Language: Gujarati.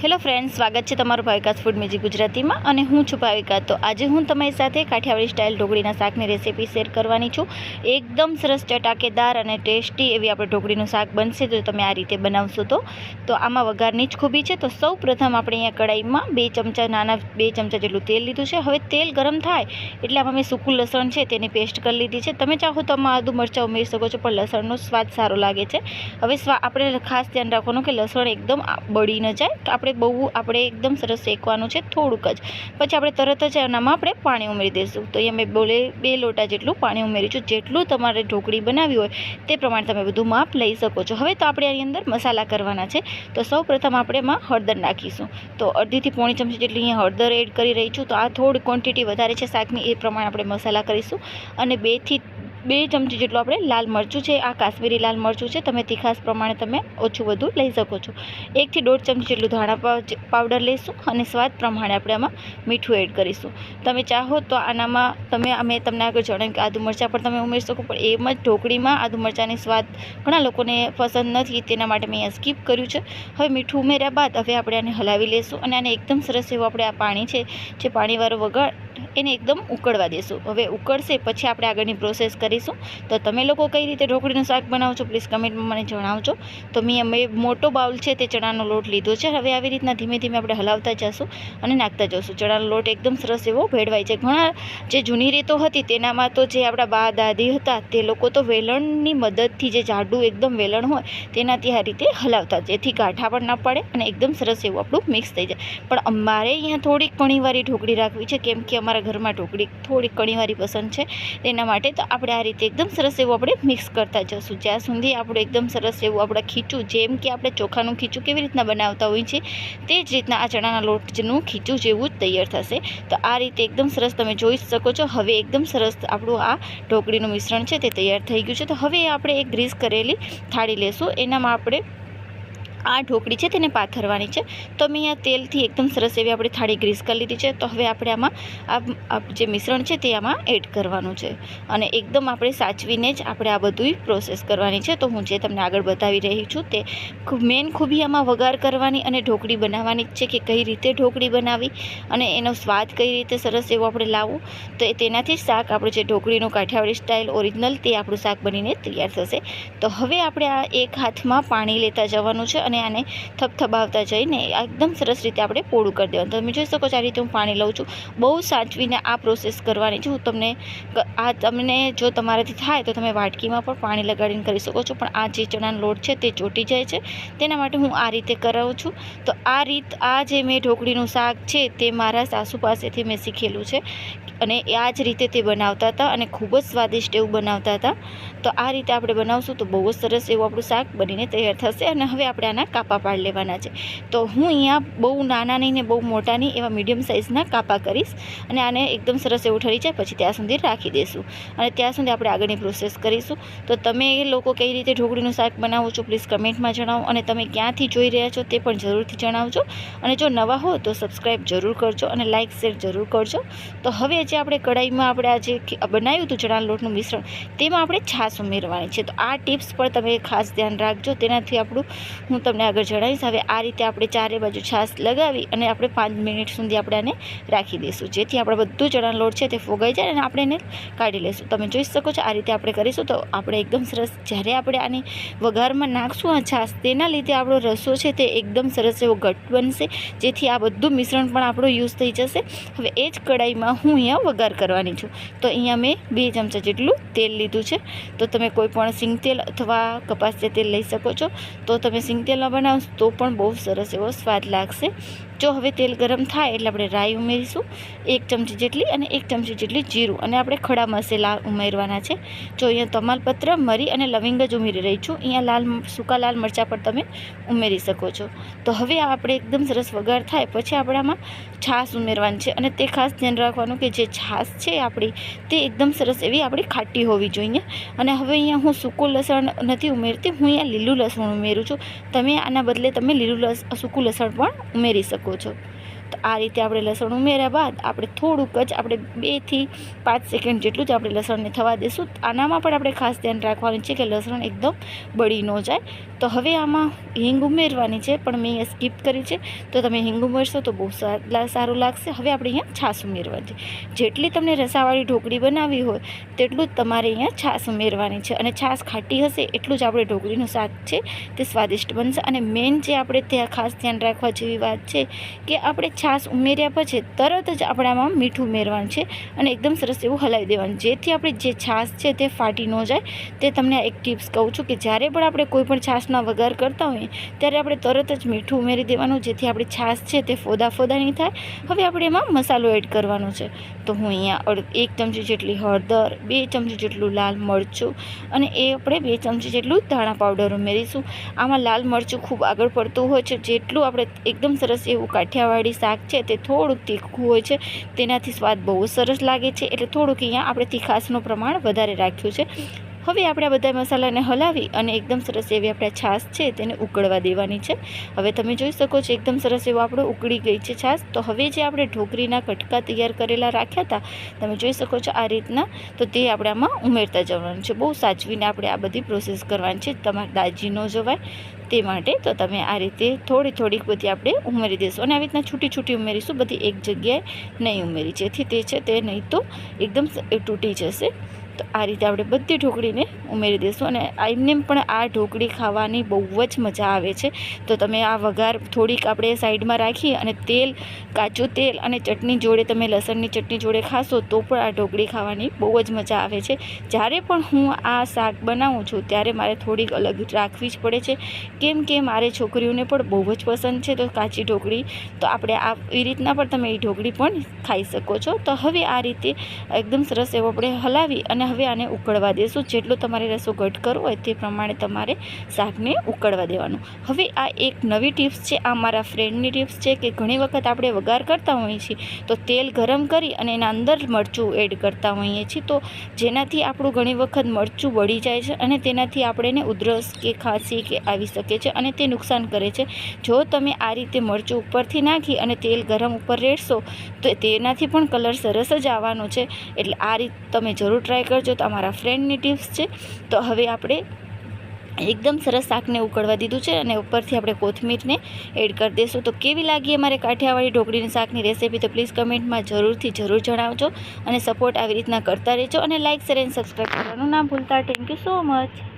હેલો ફ્રેન્ડ્સ, સ્વાગત છે તમારું ભાવિકાસ ફૂડ મ્યુઝિક ગુજરાતીમાં અને હું છું ભાવિકા. તો આજે હું તમારી સાથે કાઠિયાવાડી સ્ટાઇલ ઢોકળીના શાકની રેસીપી શેર કરવાની છું. એકદમ સરસ ચટાકેદાર અને ટેસ્ટી એવી આપણે ઢોકળીનું શાક બનશે જો તમે આ રીતે બનાવશો તો. તો આમાં વઘારની જ ખૂબી છે. તો સૌ પ્રથમ આપણે અહીંયા કડાઈમાં બે ચમચા નાના, બે ચમચા જેટલું તેલ લીધું છે. હવે તેલ ગરમ થાય એટલે આમાં મેં સૂકું લસણ છે તેની પેસ્ટ કરી લીધી છે. તમે ચાહો તો આમાં આદુ મરચાં ઉમેરી શકો છો, પણ લસણનો સ્વાદ સારો લાગે છે. હવે સ્વા, આપણે ખાસ ધ્યાન રાખવાનું કે લસણ એકદમ બળી ન જાય. તો આપણે બહુ આપણે એકદમ સરસ શેકવાનું છે થોડુંક જ. પછી આપણે તરત જ એનામાં આપણે પાણી ઉમેરી દઈશું. તો અહીંયા મેં બોલે બે લોટા જેટલું પાણી ઉમેર્યું છું જેટલું તમારે ઢોકળી બનાવી હોય તે પ્રમાણે તમે બધું માપ લઈ શકો છો. હવે તો આપણે આની અંદર મસાલા કરવાના છે. તો સૌ પ્રથમ આપણે એમાં હળદર નાખીશું. તો અડધીથી પોણી ચમચી જેટલી અહીંયા હળદર એડ કરી રહી છું. તો આ થોડી ક્વોન્ટિટી વધારે છે. શાકની એ પ્રમાણે આપણે મસાલા કરીશું. અને બેથી બે ચમચી જેટલું આપણે લાલ મરચું છે, આ કાશ્મીરી લાલ મરચું છે, તમે તીખાસ પ્રમાણે તમે ઓછું વધુ લઈ શકો છો. એકથી દોઢ ચમચી જેટલું ધાણા પાવ- પાવડર લઈશું અને સ્વાદ પ્રમાણે આપણે આમાં મીઠું એડ કરીશું. તમે ચાહો તો આનામાં તમે અમે તમને આગળ જણાવ્યું કે આદુ મરચાં પણ તમે ઉમેરી શકો, પણ એમ જ ઢોકળીમાં આદુ મરચાંની સ્વાદ ઘણા લોકોને પસંદ નથી, તેના માટે મેં અહીંયા સ્કીપ કર્યું છે. હવે મીઠું ઉમેર્યા બાદ હવે આપણે આને હલાવી લઈશું અને આને એકદમ સરસ એવું આપણે આ પાણી છે, જે પાણીવાળો એને એકદમ ઉકળવા દેશું. હવે ઉકળશે, પછી આપણે આગળની પ્રોસેસ કરીશું. તો તમે લોકો કઈ રીતે ઢોકળીનું શાક બનાવો છો પ્લીઝ કમેન્ટમાં મને જણાવજો. તો મેં અમે મોટો બાઉલ છે તે ચણાનો લોટ લીધો છે. હવે આવી રીતના ધીમે ધીમે આપણે હલાવતા જશું અને નાખતા જશું. ચણાનો લોટ એકદમ સરસ એવો ભેળવાય છે. ઘણા જે જૂની રીતો હતી તેનામાં તો જે આપણા બા દાદી હતા, તે લોકો તો વેલણની મદદથી જે જાડું એકદમ વેલણ હોય, તેનાથી આ રીતે હલાવતા. જેથી ગાંઠા પણ ના પડે અને એકદમ સરસ એવું આપણું મિક્સ થઈ જાય. પણ અમારે અહીંયા થોડીક કણીવાળી ઢોકળી રાખવી છે. કેમ કે અમારા ઘરમાં ઢોકળી થોડીક કણીવારી પસંદ છે, તેના માટે તો આપણે આ રીતે એકદમ સરસ એવું આપણે મિક્સ કરતા જશું. જ્યાં સુધી આપણું એકદમ સરસ એવું આપણે ખીચું, જેમ કે આપણે ચોખાનું ખીચું કેવી રીતના બનાવતા હોઈએ છીએ, તે જ રીતના આ ચણાના લોટનું ખીચું જેવું જ તૈયાર થશે. તો આ રીતે એકદમ સરસ તમે જોઈ શકો છો, હવે એકદમ સરસ આપણું આ ઢોકળીનું મિશ્રણ છે તે તૈયાર થઈ ગયું છે. તો હવે આપણે એક ગ્રીસ કરેલી થાળી લેશું, એનામાં આપણે આ ઢોકળી છે તેને પાથરવાની છે. તો મેં અહીંયા તેલથી એકદમ સરસ એવી આપણે થાળી ગ્રીસ કરી લીધી છે. તો હવે આપણે આમાં આ જે મિશ્રણ છે તે આમાં એડ કરવાનું છે. અને એકદમ આપણે સાચવીને જ આપણે આ બધું પ્રોસેસ કરવાની છે. તો હું જે તમને આગળ બતાવી રહી છું તે મેન ખૂબી આમાં વઘાર કરવાની અને ઢોકળી બનાવવાની જ છે કે કઈ રીતે ઢોકળી બનાવી અને એનો સ્વાદ કઈ રીતે સરસ એવો આપણે લાવવું. તો તેનાથી શાક આપણું જે ઢોકળીનું કાઠિયાવાડી સ્ટાઇલ ઓરિજિનલ તે આપણું શાક બનીને તૈયાર થશે. તો હવે આપણે આ એક હાથમાં પાણી લેતા જવાનું છે અને આને થપથપાવતા જઈને એકદમ સરસ રીતે આપણે પોળું કરી દેવાનું. તમે જોઈ શકો છો આ રીતે હું પાણી લઉં છું. બહુ સાચવીને આ પ્રોસેસ કરવાની છે. હું તમને આ તમને જો તમારાથી થાય તો તમે વાટકીમાં પણ પાણી લગાડીને કરી શકો છો. પણ આ જે ચણાનો લોટ છે તે ચોટી જાય છે. તેના માટે હું આ રીતે કરાવું છું. તો આ રીત, આ જે મેં ઢોકળીનું શાક છે તે મારા સાસુ પાસેથી મેં શીખેલું છે અને આ જ રીતે તે બનાવતા હતા અને ખૂબ જ સ્વાદિષ્ટ એવું બનાવતા હતા. તો આ રીતે આપણે બનાવશું તો બહુ જ સરસ એવું આપણું શાક બનીને તૈયાર થશે અને હવે આપણે આના કાપા પાડી લેવાના છે. તો હું અહીંયા બહુ નાના નહીં ને બહુ મોટા નહીં એવા મીડિયમ સાઇઝના કાપા કરીશ અને આને એકદમ સરસ એવું ઠરી જાય પછી ત્યાં સુધી રાખી દઈશું અને ત્યાં સુધી આપણે આગળની પ્રોસેસ કરીશું. તો તમે એ લોકો કઈ રીતે ઢોકળીનું શાક બનાવો છો પ્લીઝ કમેન્ટમાં જણાવો અને તમે ક્યાંથી જોઈ રહ્યા છો તે પણ જરૂરથી જણાવજો. અને જો નવા હો તો સબસ્ક્રાઈબ જરૂર કરજો અને લાઇક શેર જરૂર કરજો. તો હવે જે આપણે કઢાઈમાં આપણે આ જે બનાવ્યું હતું ચણા લોટનું મિશ્રણ, તેમાં આપણે છાશ ઉમેરવાની છે. તો આ ટિપ્સ પર તમે ખાસ ધ્યાન રાખજો. તેનાથી આપણું, હું તમને આગળ જણાવીશ, હવે આ રીતે આપણે ચારે બાજુ છાશ લગાવી અને આપણે પાંચ મિનિટ સુધી આપણે આને રાખી દઈશું. જેથી આપણે બધું ચણા લોટ છે તે ફોગાઈ જાય અને આપણે એને કાઢી લઈશું. તમે જોઈ શકો છો આ રીતે આપણે કરીશું તો આપણે એકદમ સરસ, જ્યારે આપણે આની વઘારમાં નાખશું આ છાશ, તેના લીધે આપણો રસો છે તે એકદમ સરસ એવો ઘટ બનશે, જેથી આ બધું મિશ્રણ પણ આપણું યુઝ થઈ જશે. હવે એ જ કઢાઈમાં હું અહીંયા વઘાર કરવાની છું. તો અહીંયા મેં બે ચમચા જેટલું તેલ લીધું છે. તો તમે કોઈ પણ સિંગ તેલ અથવા કપાસ તેલ લઈ શકો છો. તો તમે સિંગ તેલમાં બનાવશો તો પણ બહુ સરસ એવો સ્વાદ લાગશે. જો હવે તેલ ગરમ થાય એટલે આપણે રાઈ ઉમેરીશું, એક ચમચી જેટલી અને એક ચમચી જેટલી જીરું. અને આપણે ખડા મસાલા ઉમેરવાના છે. જો અહીંયા તમાલપત્ર, મરી અને લવિંગ જ ઉમેરી રહી છું. અહીંયા લાલ સૂકા લાલ મરચાં પણ તમે ઉમેરી શકો છો. તો હવે આ આપણે એકદમ સરસ વઘાર થાય. પછી આપણે આમાં છાશ ઉમેરવાની છે. અને તે ખાસ ધ્યાન રાખવાનું કે જે છાશ છે આપણી, તે એકદમ સરસ એવી આપણી ખાટી હોવી જોઈએ. અને હવે અહીંયા હું સૂકું લસણ નથી ઉમેરતી. હું અહીંયા લીલું લસણ ઉમેરું છું. તમે આના બદલે તમે લીલું લસ, સૂકું લસણ પણ ઉમેરી શકો છો તો આ રીતે આપણે લસણ ઉમેર્યા બાદ આપણે થોડુંક જ આપણે બેથી પાંચ સેકન્ડ જેટલું જ આપણે લસણને થવા દઈશું આનામાં પણ આપણે ખાસ ધ્યાન રાખવાનું છે કે લસણ એકદમ બળી ન જાય. તો હવે આમાં હિંગ ઉમેરવાની છે, પણ મેં સ્કીપ કરી છે. તો તમે હિંગ ઉમેરશો તો બહુ સારું લાગશે. હવે આપણે અહીંયા છાશ ઉમેરવાની છે. જેટલી તમને રસાવાળી ઢોકળી બનાવવી હોય, તેટલું જ તમારે અહીંયા છાશ ઉમેરવાની છે. અને છાશ ખાટી હશે, એટલું જ આપણે ઢોકળીનું શાક છે, તે સ્વાદિષ્ટ બનશે. અને મેઇન જે આપણે ત્યાં ખાસ ધ્યાન રાખવા જેવી વાત છે, કે આપણે છાશ ઉમેર્યા પછી તરત જ આપણામાં મીઠું ઉમેરવાનું છે અને એકદમ સરસ એવું હલાવી દેવાનું. જેથી આપણે જે છાશ છે તે ફાટી ન જાય. તે તમને એક ટિપ્સ કહું છું કે જ્યારે પણ આપણે કોઈ પણ છાશના વઘાર કરતા હોઈએ, ત્યારે આપણે તરત જ મીઠું ઉમેરી દેવાનું, જેથી આપણી છાશ છે તે ફોદા ફોદા નહીં થાય. હવે આપણે એમાં મસાલો એડ કરવાનો છે. તો હું અહીંયા એક ચમચી જેટલી હળદર, બે ચમચી જેટલું લાલ મરચું અને એ આપણે બે ચમચી જેટલું ધાણા પાવડર ઉમેરીશું. આમાં લાલ મરચું ખૂબ આગળ પડતું હોય છે. જેટલું આપણે એકદમ સરસ એવું કાઠિયાવાડી શાક છે તે થોડુંક તીખું હોય છે. તેનાથી સ્વાદ બહુ સરસ લાગે છે. એટલે થોડુંક અહીંયા આપણે તીખાશનું પ્રમાણ વધારે રાખ્યું છે. હવે આપણે આ બધા મસાલાને હલાવી અને એકદમ સરસ એવી આપણે છાશ છે તેને ઉકળવા દેવાની છે. હવે તમે જોઈ શકો છો એકદમ સરસ એવો આપણો ઉકળી ગઈ છે છાશ. તો હવે જે આપણે ઢોકરીના કટકા તૈયાર કરેલા રાખ્યા હતા, તમે જોઈ શકો છો આ રીતના. તો તે આપણે આમાં ઉમેરતા જવાનું છે. બહુ સાચવીને આપણે આ બધી પ્રોસેસ કરવાની છે. તમારે દાજી ન જવાય તે માટે તો તમે આ રીતે થોડી થોડીક બધી આપણે ઉમેરી દઈશું અને આવી રીતના છૂટી છૂટી ઉમેરીશું. બધી એક જગ્યાએ નહીં ઉમેરી. જેથી તે છે તે નહીં તો એકદમ તૂટી જશે. તો આ રીતે આપણે બધી ઢોકળીને ઉમેરી દઈશું અને એમને પણ આ ઢોકળી ખાવાની બહુ જ મજા આવે છે. તો તમે આ વઘાર થોડીક આપણે સાઈડમાં રાખી અને તેલ કાચું તેલ અને ચટણી જોડે તમે લસણની ચટણી જોડે ખાશો તો પણ આ ઢોકળી ખાવાની બહુ જ મજા આવે છે. જ્યારે પણ હું આ શાક બનાવું છું ત્યારે મારે થોડીક અલગ રાખવી જ પડે છે. કેમ કે મારે છોકરીઓને પણ બહુ જ પસંદ છે તો કાચી ઢોકળી. તો આપણે આ એ રીતના પણ તમે એ ઢોકળી પણ ખાઈ શકો છો. તો હવે આ રીતે એકદમ સરસ એવો આપણે હલાવી અને હવે આને ઉકળવા દેશું જેટલો તમારે રસો ઘટ કરવો હોય તે પ્રમાણે તમારે શાકને ઉકળવા દેવાનું. હવે આ એક નવી ટિપ્સ છે, આ મારા ફ્રેન્ડની ટિપ્સ છે કે ઘણી વખત આપણે વઘાર કરતા હોઈએ છીએ તો તેલ ગરમ કરી અને એના અંદર મરચું એડ કરતા હોઈએ છીએ. તો જેનાથી આપણું ઘણી વખત મરચું બળી જાય છે અને તેનાથી આપણે એને ઉધરસ કે ખાંસી કે આવી શકે છે અને તે નુકસાન કરે છે. જો તમે આ રીતે મરચું ઉપરથી નાખી અને તેલ ગરમ ઉપર રેડશો, તો તેનાથી પણ કલર સરસ જ આવવાનો છે. એટલે આ રીત તમે જરૂર ટ્રાય કરજો તો અમારા ફ્રેન્ડની ટિપ્સ છે, તો હવે આપણે એકદમ સરસ શાકને ઉકળવા દીધું છે અને ઉપરથી આપણે કોથમીરને એડ કરી દઈશું. તો કેવી લાગી અમારે કાઠિયાવાડી ઢોકળીની શાકની રેસીપી તો પ્લીઝ કમેન્ટમાં જરૂરથી જરૂર જણાવજો અને સપોર્ટ આવી રીતના કરતા રહેજો અને લાઇક શેર એન્ડ સબસ્ક્રાઈબ કરવાનું ના ભૂલતા. Thank you so much